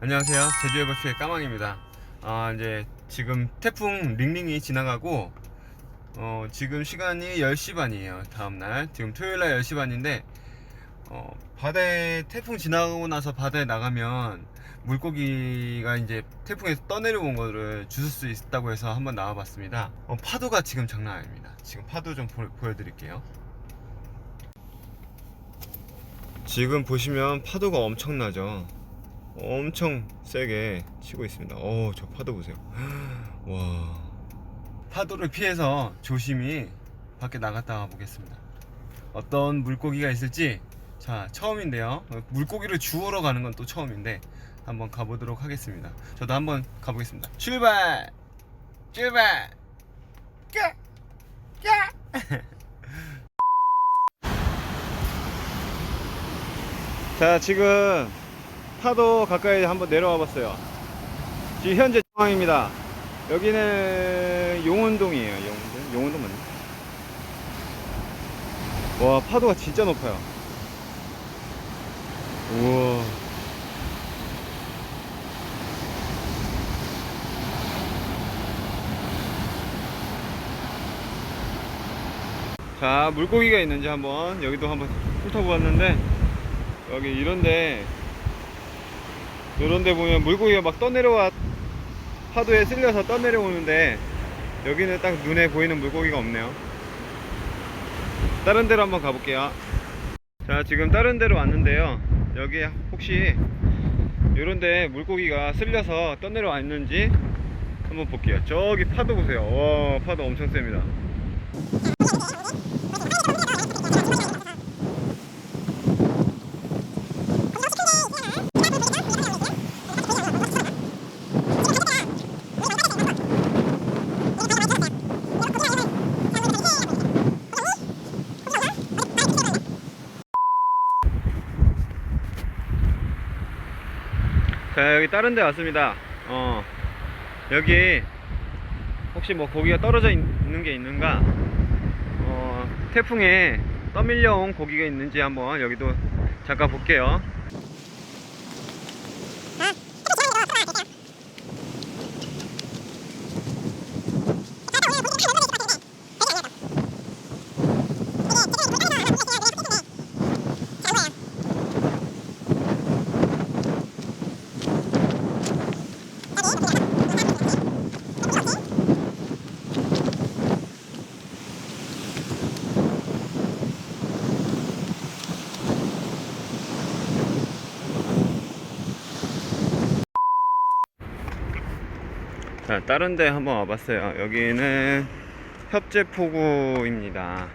안녕하세요. 제주의 버추의 까망입니다. 아, 이제 지금 태풍 링링이 지나가고, 어, 지금 시간이 10시 반이에요. 다음날. 지금 토요일날 10시 반인데, 어, 바다에 태풍 지나가고 나서 바다에 나가면 물고기가 이제 태풍에서 떠내려온 거를 주술 수 있다고 해서 한번 나와봤습니다. 어, 파도가 지금 장난 아닙니다. 지금 파도 좀 보, 보여드릴게요. 지금 보시면 파도가 엄청나죠. 엄청 세게 치고 있습니다. 오, 저 파도 보세요. 와. 파도를 피해서 조심히 밖에 나갔다 와 보겠습니다. 어떤 물고기가 있을지 자, 처음인데요. 어, 물고기를 주우러 가는 건 또 처음인데 한번 가보도록 하겠습니다. 저도 한번 가보겠습니다. 출발! 출발! 까! 까! 자, 지금 파도 가까이 한번 내려와 봤어요. 지금 현재 상황입니다. 여기는 용운동이에요. 용운동? 용운동 맞나? 와, 파도가 진짜 높아요. 우와. 자, 물고기가 있는지 한번 여기도 한번 훑어보았는데 여기 이런데 이런데 보면 물고기가 막 떠내려와 파도에 쓸려서 떠내려오는데 여기는 딱 눈에 보이는 물고기가 없네요. 다른 데로 한번 가볼게요. 자, 지금 다른 데로 왔는데요. 여기 혹시 이런데 물고기가 쓸려서 떠내려와 있는지 한번 볼게요. 저기 파도 보세요. 와, 파도 엄청 셉니다. 자 여기 다른 데 왔습니다. 어 여기 혹시 뭐 고기가 떨어져 있는 게 있는가? 어 태풍에 떠밀려온 고기가 있는지 한번 여기도 잠깐 볼게요 자 다른 데 한번 와봤어요. 여기는 협재포구입니다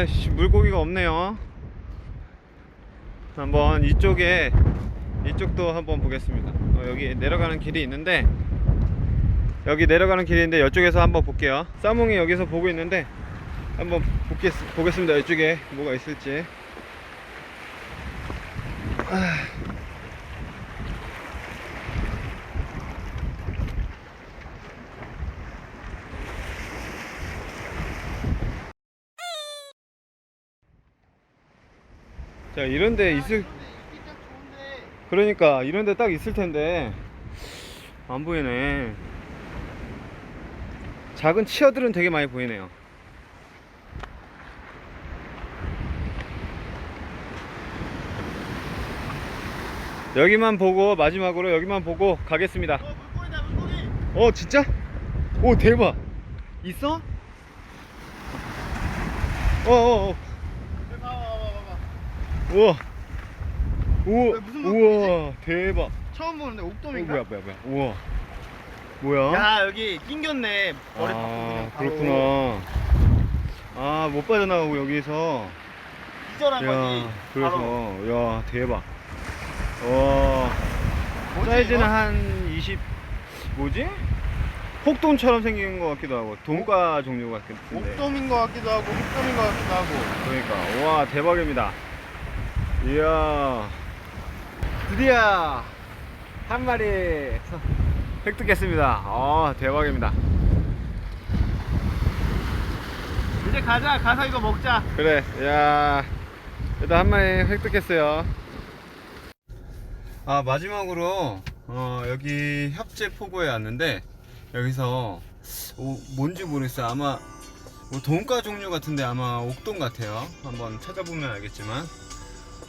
아씨 물고기가 없네요. 한번 이쪽에 이쪽도 한번 보겠습니다. 어, 여기 내려가는 길이 있는데 여기 내려가는 길인데 이쪽에서 한번 볼게요. 싸몽이 여기서 보고 있는데 한번 보겠, 보겠습니다. 이쪽에 뭐가 있을지. 아. 자 이런데 있을 그러니까 이런데 딱 있을 텐데. 안 보이네. 작은 치어들은 되게 많이 보이네요. 여기만 보고 마지막으로 여기만 보고 가겠습니다. 물고기다 물고기. 어 진짜? 오 대박. 있어? 어어어. 봐봐 봐봐 봐봐 우와. 우와. 무슨? 우와. 대박. 처음 보는데 어, 옥돔인가? 뭐야 뭐야 뭐야. 우와. 뭐야? 야 여기 낑겼네. 머리 아 아, 그렇구나. 아 못 빠져나가고 여기서. 기절한 야 거지? 그래서. 야 대박. 와. 뭐지, 사이즈는 이거? 한 20, 뭐지? 혹돈처럼 생긴 것 같기도 하고, 돈가 종류 같은데. 옥돔인 것 같기도 하고 흑돔인 것 같기도 하고. 그러니까, 와, 대박입니다. 이야. 드디어 한 마리 서- 획득했습니다. 아, 대박입니다. 이제 가자 가서 이거 먹자 그래, 야, 일단 한 마리 획득했어요. 아 마지막으로 어, 여기 협재 포구에 왔는데 여기서 오, 뭔지 모르겠어요. 아마 뭐 돈가 종류 같은데 아마 옥돔 같아요. 한번 찾아보면 알겠지만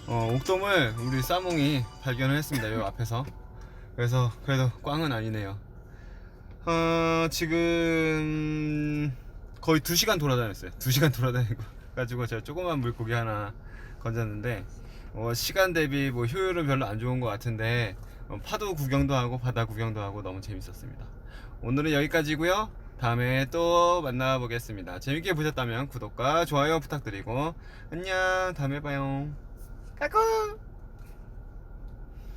어, 옥돔을 우리 싸몽이 발견을 했습니다. 여기 앞에서. 그래서 그래도 꽝은 아니네요. 어, 지금 거의 2시간 돌아다녔어요. 2시간 돌아다니고 가지고 제가 조그만 물고기 하나 건졌는데 어, 시간 대비 뭐 효율은 별로 안 좋은 것 같은데 어, 파도 구경도 하고 바다 구경도 하고 너무 재밌었습니다. 오늘은 여기까지고요. 다음에 또 만나보겠습니다. 재밌게 보셨다면 구독과 좋아요 부탁드리고 안녕 다음에 봐요. 까꿍